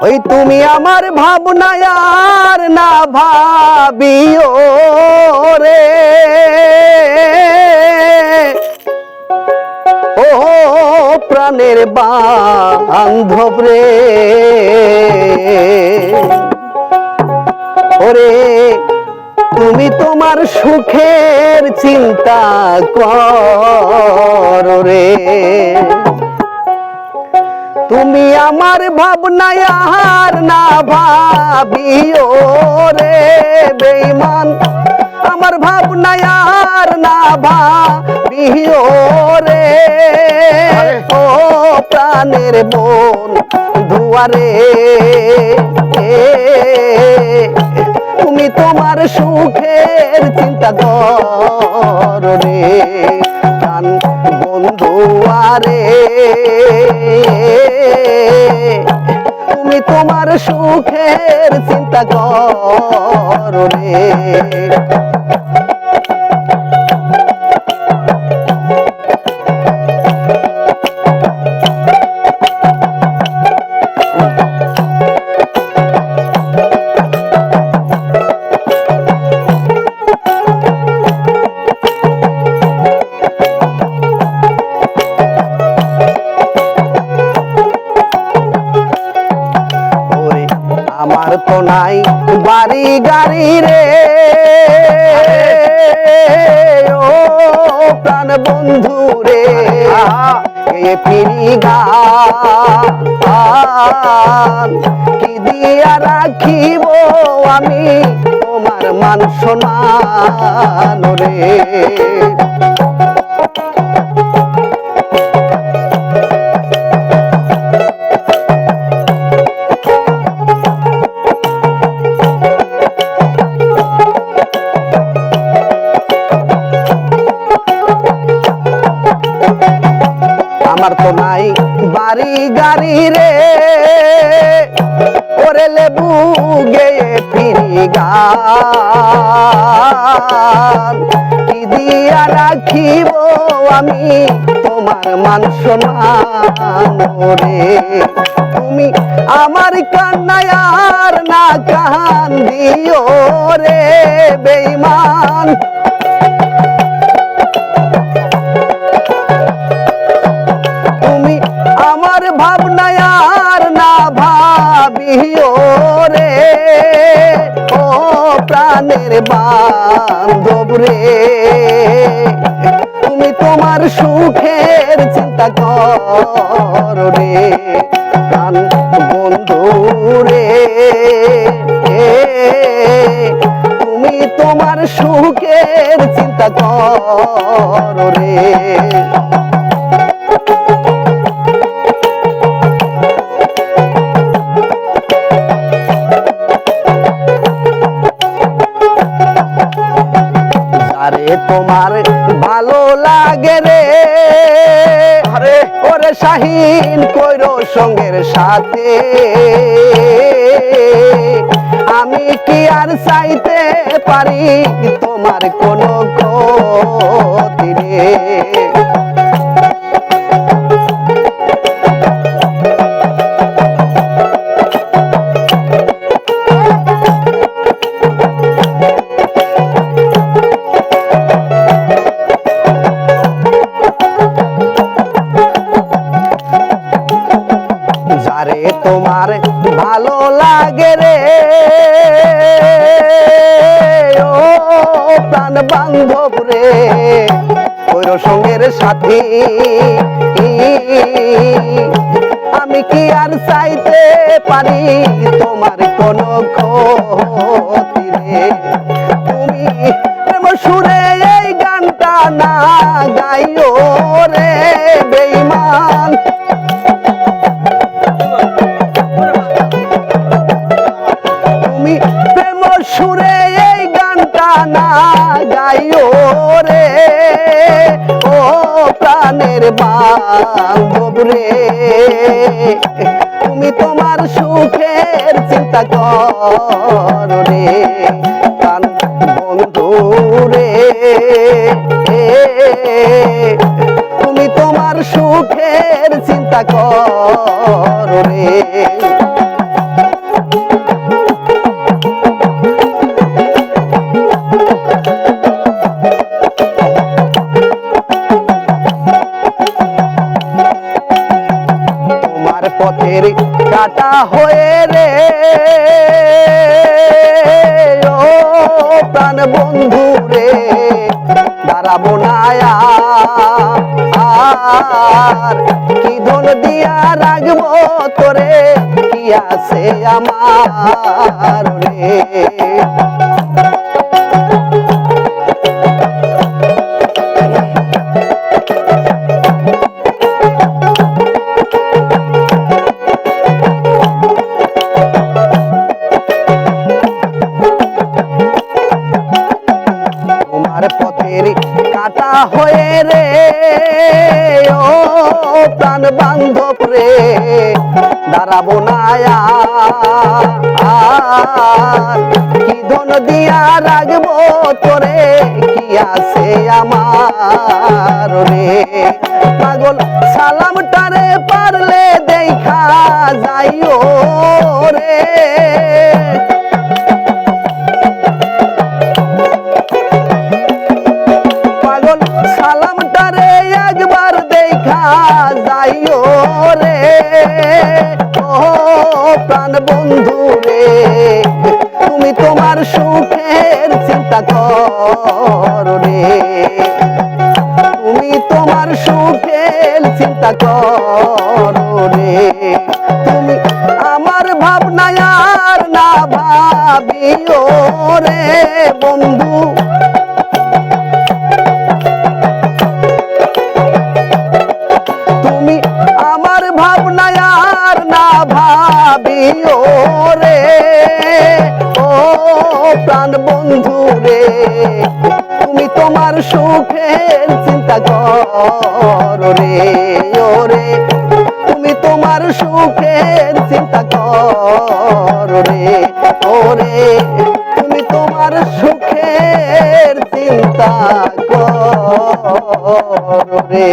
ওই তুমি আমার ভাবনায় আর না ভাবিও রে। ও প্রাণের বান্ধব রে। ওরে, তুমি তোমার সুখের চিন্তা করো রে। তুমি আমার ভাবনায় আর না ভাবিও রে বেঈমান। আমার ভাবনায় আর না ভাবিও রে। ও প্রাণের বোন দুয়ারে তুমি তোমার সুখের চিন্তা করো রে প্রাণ বন্ধু আরে। তুমি তোমার সুখের চিন্তা করো রে। নাই, বাড়ি গাড়ি রে। ও প্রাণ বন্ধু রে। এ কি দিয়া রাখিব আমি? তোমার মান সম্মান রে। আমার তো নাই বাড়ি গাড়ি রে। ওরে লেবু গেয়ে ফিরি গান। কি রাখিব আমি তোমার মান সম্মান তুমি আমার কান্নায় না কান দিও রে, বেঈমান। ও প্রাণের বান্ধব রে, তুমি তোমার সুখের চিন্তা করো রে, প্রাণ বন্ধু রে, তুমি তোমার সুখের চিন্তা করো রে। তোমার ভালো লাগে রে। ওরে শাহিন কইর সঙ্গের সাথে। আমি কি আর চাইতে পারি তোমার কোনো ক্ষতি রে যারে তোমার ভালো লাগে রে। ও প্রাণ বান্ধব রে। ওর সঙ্গের সাথী। আমি কি আর চাইতে পারি তোমার কোনো ক্ষতি রে? তুমি সুরে এই গানটা না গাইও। প্রাণের বান্ধব তুমি তোমার সুখের চিন্তা কর রে। প্রাণ বন্ধু তুমি তোমার সুখের চিন্তা করো। কাটা হয়ে রে। ও প্রাণ বন্ধু রে দাঁড়াবো না আর কি ধন দিয়া রাখব তোরে, কি আছে আমার রে? হয়ে রে, ও প্রাণ বান্ধব রে। দাঁড়াবো না কি ধন দিয়া রাখব তোরে, কি আছে আমার রে। পাগল সালামটারে পারলে দেখা যাইও রে। বন্ধু রে তুমি তোমার সুখের চিন্তা কর রে তুমি তোমার সুখের চিন্তা কর রে তুমি আমার ভাবনায় আর না ভাবিও রে ভাবিও রে। ও প্রাণ বন্ধু রে, তুমি তোমার সুখের চিন্তা কর রে, ও তুমি তোমার সুখের চিন্তা কর রে, ও রে। তুমি তোমার সুখের চিন্তা কর রে।